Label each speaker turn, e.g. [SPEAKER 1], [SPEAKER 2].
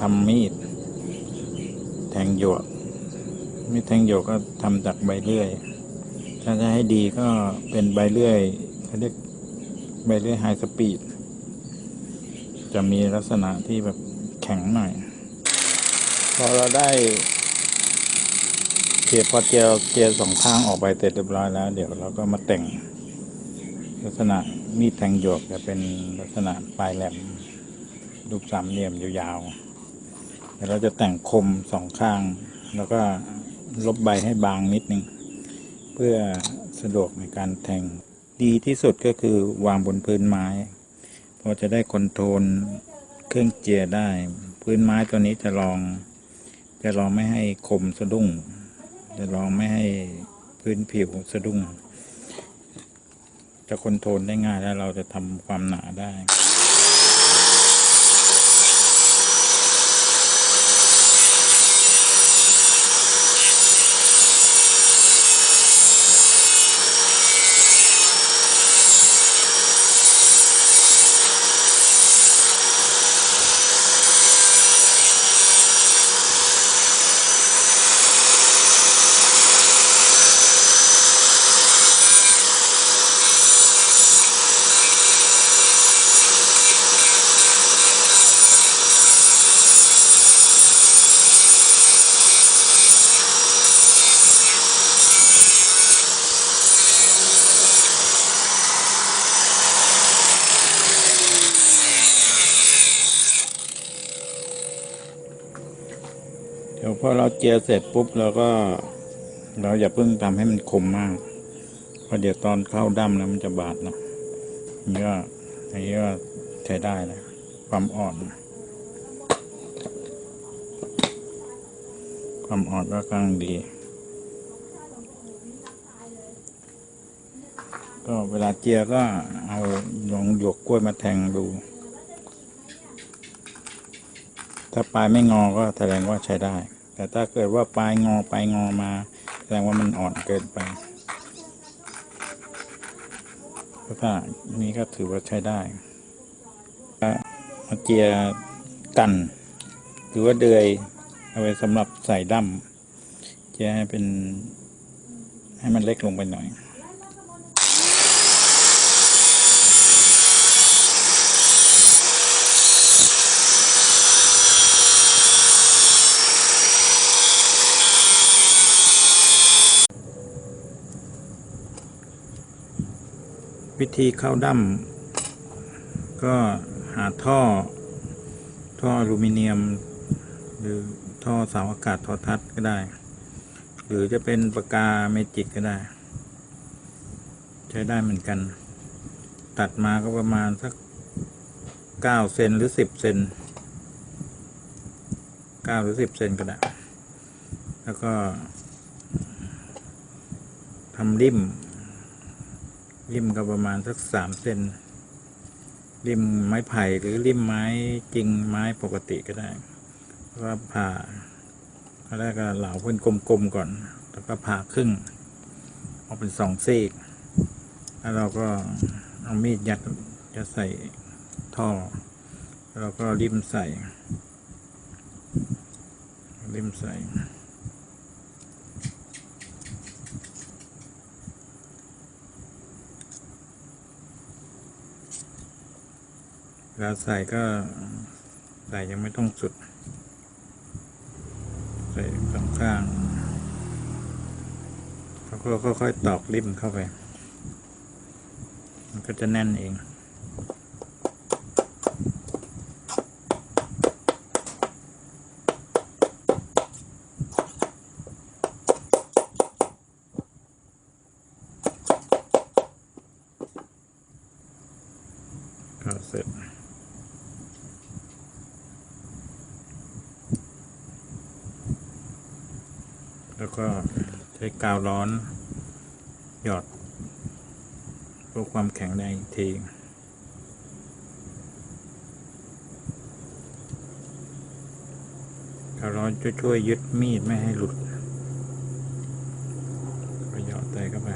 [SPEAKER 1] ทำมีด แทงหยวกมีดแทงหยวกก็ทำจากใบเลื่อย ถ้าจะให้ดีก็เป็นใบเลื่อยเขาเรียกใบเลื่อยไฮสปีด จะมีลักษณะที่แบบแข็งหน่อย พอเราได้เกียร์พอเจียวเกลียร์สองข้างออกไปเสร็จเรียบร้อยแล้ว เดี๋ยวเราก็มาแต่ง ลักษณะมีดแทงหยวกจะเป็นลักษณะปลายแหลมรูปสามเหลี่ยมยาวๆ ดี๋ยวเราจะแต่งคมสองข้าง แล้วก็ลบใบให้บางนิดนึง เพื่อสะดวกในการแทงดีที่สุดก็คือวางบนพื้นไม้พอจะได้คอนโทรลเครื่องเจียได้ พื้นไม้ตัวนี้จะลอง จะลองไม่ให้คมสะดุ้ง จะลองไม่ให้พื้นผิวสะดุ้ง จะคอนโทรลได้ง่ายแล้วเราจะทำความหนาได้ พอเราเจียเสร็จปุ๊บเราก็ เราอย่าเพิ่งทำให้มันคมมากเพราะเดี๋ยวตอนเข้าดั้มแล้วมันจะบาดเนาะนี่ก็อันนี้ก็ใช้ได้นะความอ่อน ความอ่อนก็กลังดี ก็เวลาเจียก็เอาลองหยวกกล้วยมาแทงดูถ้าปลายไม่งอก็แสดงว่าใช้ได้ แต่ถ้าเกิดว่าปลายงอปลายงอมาแสดงว่ามันอ่อนเกินไปถ้านี้ก็ถือว่าใช้ได้มาเจียกันหรือว่าเดือยเอาไว้สำหรับใส่ดั้มเจียให้เป็นให้มันเล็กลงไปหน่อย วิธีเข้าดั้มก็หาท่อ ท่ออลูมิเนียม หรือท่อเสาอากาศทอทัศน์ก็ได้ หรือจะเป็นปากกาเมจิกก็ได้ ใช้ได้เหมือนกัน ตัดมาก็ประมาณสักเก้าเซนหรือสิบเซนเก้าหรือสิบเซนก็ได้ แล้วก็ทำริม ริมก็ประมาณสักสามเซนริมไม้ไผ่หรือริมไม้จริงไม้ปกติก็ได้แล้วก็ผ่าแล้วก็เหลาเป็นกลมๆก่อน แล้วก็ผ่าครึ่งออกเป็นสองซีกแล้วเราก็เอามีดยัดจะใส่ท่อ แล้วเราก็ริมใส่ริมใส่ ลาใส่ก็ใส่ยังไม่ต้องสุด ใส่สองข้างแล้วก็ค่อยๆตอกริมเข้าไป มันก็จะแน่นเองก็เสร็จ แล้วก็ใช้กาวร้อน หยอดเพื่อความแข็งแรงอีกทีกาวร้อนจะช่วยยึดมีดไม่ให้หลุดประหยอดใส่เข้าไป